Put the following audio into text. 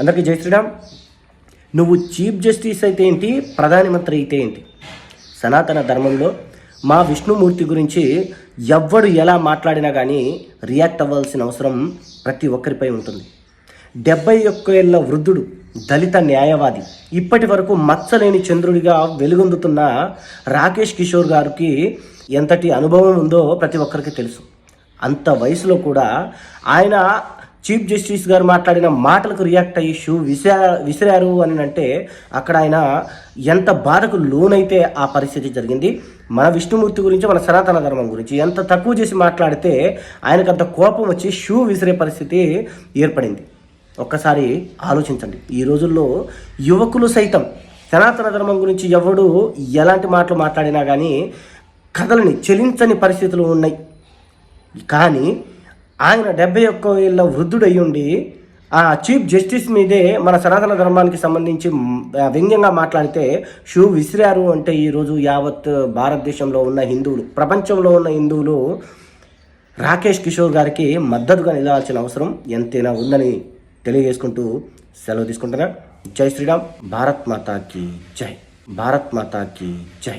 అందరికీ జై శ్రీరామ్. నువ్వు చీఫ్ జస్టిస్ అయితే ఏంటి? ప్రధానమంత్రి అయితే ఏంటి? సనాతన ధర్మంలో మా విష్ణుమూర్తి గురించి ఎవ్వడు ఎలా మాట్లాడినా కానీ రియాక్ట్ అవ్వాల్సిన అవసరం ప్రతి ఒక్కరిపై ఉంటుంది. డెబ్బై ఒక్క ఏళ్ళ వృద్ధుడు దళిత న్యాయవాది ఇప్పటి వరకు మచ్చలేని చంద్రుడిగా వెలుగొందుతున్న రాకేష్ కిషోర్ గారికి ఎంతటి అనుభవం ఉందో ప్రతి ఒక్కరికి తెలుసు. అంత వయసులో కూడా ఆయన చీఫ్ జస్టిస్ గారు మాట్లాడిన మాటలకు రియాక్ట్ అయ్యి షూ విసిరా విసిరారు అని అంటే అక్కడ ఆయన ఎంత బాధకు లోనైతే ఆ పరిస్థితి జరిగింది. మన విష్ణుమూర్తి గురించి మన సనాతన ధర్మం గురించి ఎంత తక్కువ చేసి మాట్లాడితే ఆయనకు అంత కోపం వచ్చి షూ విసిరే పరిస్థితి ఏర్పడింది. ఒక్కసారి ఆలోచించండి. ఈ రోజుల్లో యువకులు సైతం సనాతన ధర్మం గురించి ఎవడు ఎలాంటి మాటలు మాట్లాడినా కానీ కథలని చెలించని పరిస్థితులు ఉన్నాయి. కానీ ఆయన డెబ్బై ఒక్క ఏళ్ళ వృద్ధుడయ్యుండి ఆ చీఫ్ జస్టిస్ మీదే మన సనాతన ధర్మానికి సంబంధించి వ్యంగ్యంగా మాట్లాడితే షూ విసిరారు అంటే ఈరోజు యావత్ భారతదేశంలో ఉన్న హిందువులు ప్రపంచంలో ఉన్న హిందువులు రాకేష్ కిషోర్ గారికి మద్దతుగా నిలవాల్సిన అవసరం ఎంతైనా ఉందని తెలియజేసుకుంటూ సెలవు తీసుకుంటున్నా. జై శ్రీరామ్ భారత్ మాతాకి జై భారత్ మాతాకి జై.